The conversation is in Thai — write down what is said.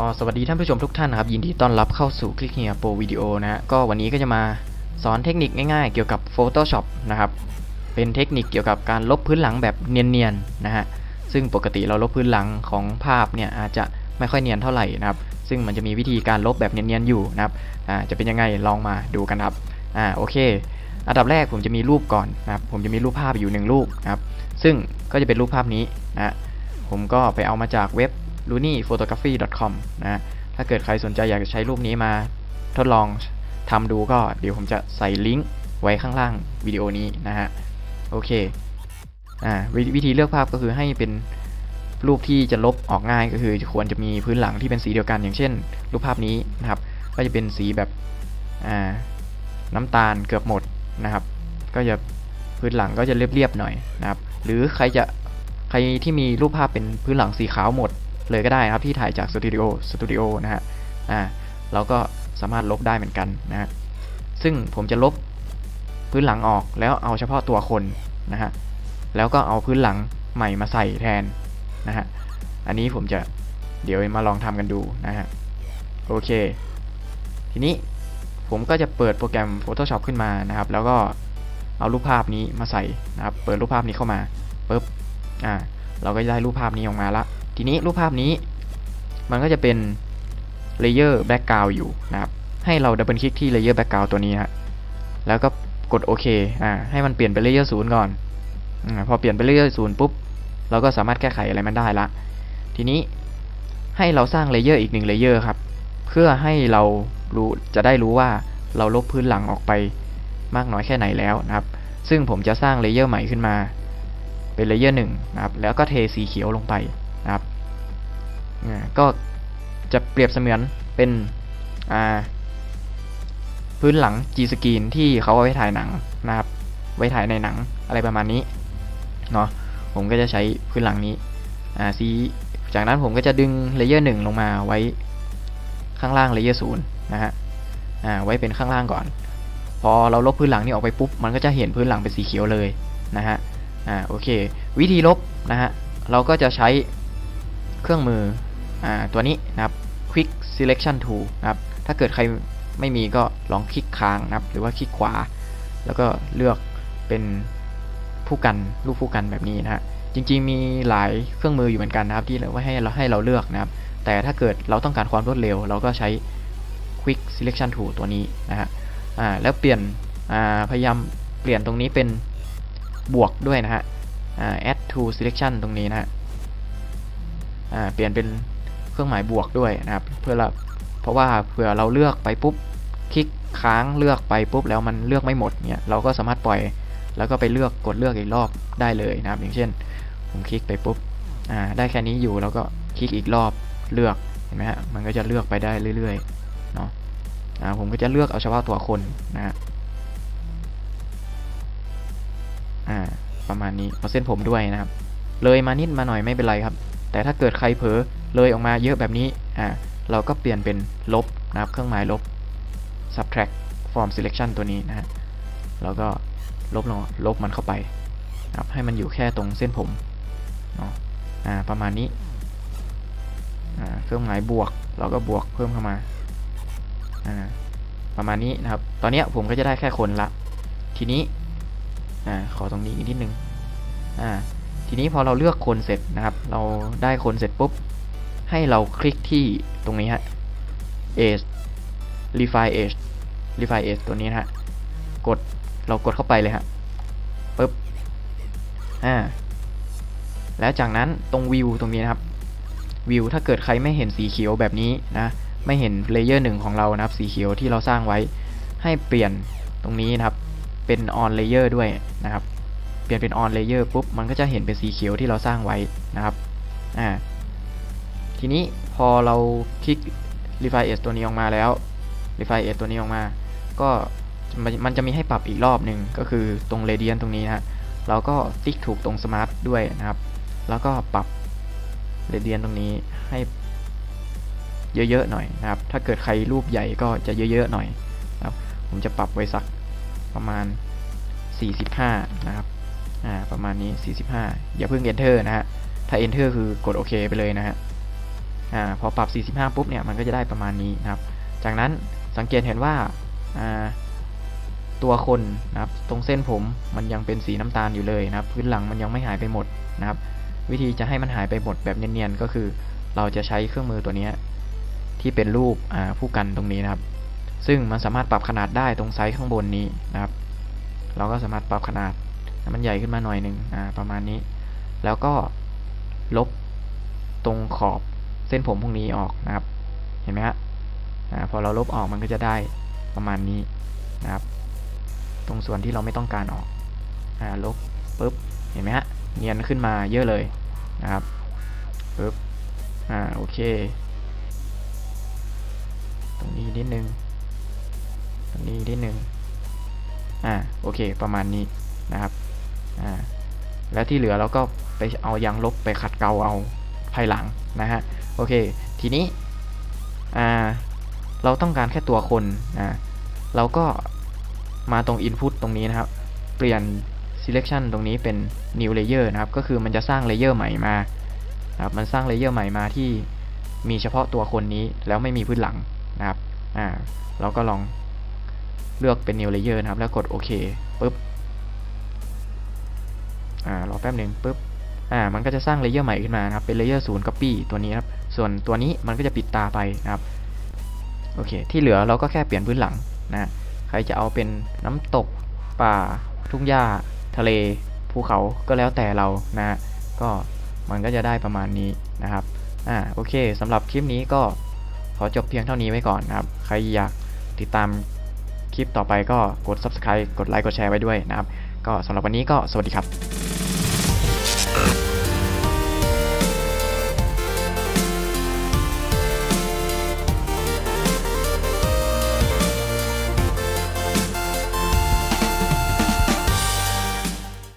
ก็สวัสดีท่านผู้ชมทุกท่านนะครับยินดีต้อนรับเข้าสู่คลิกเฮียโปรวิดีโอนะฮะก็วันนี้ก็จะมาสอนเทคนิคง่ายๆ เกี่ยวกับ Photoshop นะครับเป็นเทคนิคเกี่ยวกับการลบพื้นหลังแบบเนียนๆนะฮะซึ่งปกติเราลบพื้นหลังของภาพเนี่ยอาจจะไม่ค่อยเนียนเท่าไหร่นะครับซึ่งมันจะมีวิธีการลบแบบเนียนๆอยู่นะครับอ่าจะเป็นยังไงลองมาดูกันครับอ่าโอเค อันดับแรกผมจะมีรูปก่อนนะครับผมจะมีรูปภาพอยู่หนึ่งรูปนะครับซึ่งก็จะเป็นรูปภาพนี้นะผมก็ไปเอามาจากเว็บ l o o n y p h o t o g r a p h y c o m นะถ้าเกิดใครสนใจอยากจะใช้รูปนี้มาทดลองทำดูก็เดี๋ยวผมจะใส่ลิงก์ไว้ข้างล่างวิดีโอนี้นะฮะโอเคอ่าววิธีเลือกภาพก็คือให้เป็นรูปที่จะลบออกง่ายก็คือควรจะมีพื้นหลังที่เป็นสีเดียวกัน อย่างเช่น รูปภาพนี้นะครับก็จะเป็นสีแบบอ่าน้ำตาลเกือบหมดนะครับ ก็จะพื้นหลังก็จะเรียบๆหน่อยนะครับ หรือใครจะใครที่มีรูปภาพเป็นพื้นหลังสีขาวหมด เลยก็ได้ครับที่ถ่ายจากสตูดิโอสตูดิโอนะฮะอ่าเราก็สามารถลบได้เหมือนกันนะฮะซึ่งผมจะลบพื้นหลังออกแล้วเอาเฉพาะตัวคนนะฮะแล้วก็เอาพื้นหลังใหม่มาใส่แทนนะฮะอันนี้ผมจะเดี๋ยวมาลองทำกันดูนะฮะโอเค ทีนี้ผมก็จะเปิดโปรแกรม Photoshop ขึ้นมานะครับ แล้วก็เอารูปภาพนี้มาใส่นะครับ เปิดรูปภาพนี้เข้ามาปุ๊บอ่าเราก็ได้รูปภาพนี้ออกมาละ ทีนี้รูปภาพนี้ มันก็จะเป็นเลเยอร์แบ็กกราวอยู่นะครับ ให้เราดับเบิลคลิกที่เลเยอร์แบ็กกราวตัวนี้ฮะแล้วก็กดโอเคอ่าให้มันเปลี่ยนเป็นเลเยอร์ศูนย์ก่อนอาพอเปลี่ยนเป็นเลเยอร์ศูนย์ปุ๊บเราก็สามารถแก้ไขอะไรมันได้ละ ทีนี้ให้เราสร้างเลเยอร์อีกหนึ่งเลเยอร์ครับ เพื่อให้เรารู้จะได้รู้ว่าเราลบพื้นหลังออกไปมากน้อยแค่ไหนแล้วนะครับ ซึ่งผมจะสร้างเลเยอร์ใหม่ขึ้นมา เป็นเลเยอร์หนึ่งนะครับ แล้วก็เทสีเขียวลงไป นะครับก็จะเปรียบเสมือนเป็นพื้นหลัง G Screen ที่เขาเอาไว้ถ่ายหนังนะครับ ไว้ถ่ายในหนังอะไรประมาณนี้เนาะผมก็จะใช้พื้นหลังนี้สีจากนั้นผมก็จะดึงเลเยอร์หนึ่งลงมาไว้ข้างล่างเลเยอร์ศูนย์นะฮะไว้เป็นข้างล่างก่อน พอเราลบพื้นหลังนี้ออกไปปุ๊บ มันก็จะเห็นพื้นหลังเป็นสีเขียวเลยนะฮะอ่าโอเค วิธีลบนะฮะเราก็จะใช้ เครื่องมืออตัวนี้นะครับ Quick Selection Tool นะครับถ้าเกิดใครไม่มีก็ลองคลิกค้างนะครับ หรือว่าคลิกขวา แล้วก็เลือกเป็นผู้กันรูปผู้กันแบบนี้นะฮะจริง ๆ มีหลายเครื่องมืออยู่เหมือนกันนะครับ ที่เราให้เราให้เราเลือกนะครับ แต่ถ้าเกิดเราต้องการความรวดเร็ว เราก็ใช้ Quick Selection Tool ตัวนี้นะฮะอ่าแล้วเปลี่ยนอ่าพยายามเปลี่ยนตรงนี้เป็นบวกด้วยนะฮะอ่า add to selection ตรงนี้นะฮะ อ่าเปลี่ยนเป็นเครื่องหมายบวกด้วยนะครับ เพื่อละเพราะว่าเผื่อเราเลือกไปปุ๊บคลิกค้างเลือกไปปุ๊บแล้วมันเลือกไม่หมดเนี่ยเราก็สามารถปล่อยแล้วก็ไปเลือกกดเลือกอีกรอบได้เลยนะครับ อย่างเช่น ผมคลิกไปปุ๊บอ่าได้แค่นี้อยู่แล้วก็คลิกอีกรอบเลือกเห็นไหมฮะมันก็จะเลือกไปได้เรื่อยๆเนาะอ่าผมก็จะเลือกเอาเฉพาะตัวคนนะฮะอ่าประมาณนี้เอาเส้นผมด้วยนะครับ เลยมานิดมาหน่อยไม่เป็นไรครับ แต่ถ้าเกิดใครเผลอเลยออกมาเยอะแบบนี้อ่าเราก็เปลี่ยนเป็นลบนะครับ เครื่องหมายลบ subtract from selection ตัวนี้นะฮะแล้วก็ลบลงลบมันเข้าไปนะครับให้มันอยู่แค่ตรงเส้นผมเนาะอ่าประมาณนี้อ่าเครื่องหมายบวก เราก็บวกเพิ่มเข้ามาอ่าประมาณนี้นะครับ ตอนเนี้ยผมก็จะได้แค่คนละ ทีนี้อ่าขอตรงนี้อีกนิดนึงอ่า ทีนี้พอเราเลือกคนเสร็จนะครับ เราได้คนเสร็จปุ๊บ ให้เราคลิกที่ตรงนี้ฮะ age refine age refine age ตัวนี้นะฮะ กดเรากดเข้าไปเลยฮะปุ๊บอ่าแล้วจากนั้นตรงวิวตรงนี้นะครับวิวถ้าเกิดใครไม่เห็นสีเขียวแบบนี้นะ ไม่เห็นเลเยอร์หนึ่งของเรานะครับ สีเขียวที่เราสร้างไว้ให้เปลี่ยนตรงนี้นะครับ เป็น on layer ด้วยนะครับ เปลี่ยนเป็น on layer ปุ๊บมันก็จะเห็นเป็นสีเขียวที่เราสร้างไว้นะครับอ่าทีนี้พอเราคลิก refine edge ตัวนี้ออกมาแล้ว refine edge ตัวนี้ออกมา ก็มันจะมีให้ปรับอีกรอบหนึ่งก็คือตรง radian ตรงนี้นะฮะเราก็ติ๊กถูกตรง smart ด้วยนะครับ แล้วก็ปรับ radian ตรงนี้ให้เยอะๆหน่อยนะครับ ถ้าเกิดใครรูปใหญ่ก็จะเยอะๆหน่อยนะครับ ผมจะปรับไว้สักประมาณ 45 นะครับ อ่าประมาณนี้ 45 อย่าเพิ่ง enter นะฮะ ถ้า enter คือกดโอเคไปเลยนะฮะอ่าพอปรับ 45 ปุ๊บเนี่ยมันก็จะได้ประมาณนี้นะครับ จากนั้นสังเกตเห็นว่าอ่าตัวคนนะครับตรงเส้นผมมันยังเป็นสีน้ำตาลอยู่เลยนะครับ พื้นหลังมันยังไม่หายไปหมดนะครับ วิธีจะให้มันหายไปหมดแบบเนียนๆก็คือ เราจะใช้เครื่องมือตัวนี้ที่เป็นรูปอ่าผู้กันตรงนี้นะครับ ซึ่งมันสามารถปรับขนาดได้ตรงไซส์ข้างบนนี้นะครับ เราก็สามารถปรับขนาด มันใหญ่ขึ้นมาหน่อยหนึ่งอ่าประมาณนี้ แล้วก็ลบตรงขอบเส้นผมพวกนี้ออกนะครับ เห็นไหมฮะอ่าพอเราลบออกมันก็จะได้ประมาณนี้นะครับ ตรงส่วนที่เราไม่ต้องการออกอ่าลบปุ๊บเห็นไหมฮะเนียนขึ้นมาเยอะเลยนะครับปุ๊บอ่าโอเค ตรงนี้นิดนึงตรงนี้นิดนึงอ่าโอเค ประมาณนี้นะครับ อ่าแล้วที่เหลือเราก็ไปเอายางลบไปขัดเกลาเอาภายหลังนะฮะโอเค ทีนี้อ่าเราต้องการแค่ตัวคนอ่าเราก็มาตรง Input ตรงนี้นะครับ เปลี่ยน Selection ตรงนี้เป็น New Layer นะครับ ก็คือมันจะสร้างเลเยอร์ใหม่มานะครับมันสร้างเลเยอร์ใหม่มาที่มีเฉพาะตัวคนนี้แล้วไม่มีพื้นหลังนะครับอ่าเราก็ลองเลือกเป็น New Layer นะครับ แล้วกดโอเคปุ๊บ อ่ารอแป๊บหนึ่งปุ๊บอ่ามันก็จะสร้างเลเยอร์ใหม่ขึ้นมานะครับเป็นเลเยอร์ศูนย์ copy ตัวนี้ครับส่วนตัวนี้มันก็จะปิดตาไปนะครับโอเค ที่เหลือเราก็แค่เปลี่ยนพื้นหลังนะใครจะเอาเป็นน้ำตกป่า ทุ่งหญ้า ทะเล ภูเขาก็แล้วแต่เรานะฮะก็มันก็จะได้ประมาณนี้นะครับอ่าโอเคสำหรับคลิปนี้ก็ขอจบเพียงเท่านี้ไว้ก่อนนะครับ ใครอยากติดตามคลิปต่อไปก็กด subscribe กดไลค์กดแชร์ไว้ด้วยนะครับ ก็สำหรับวันนี้ก็สวัสดีครับ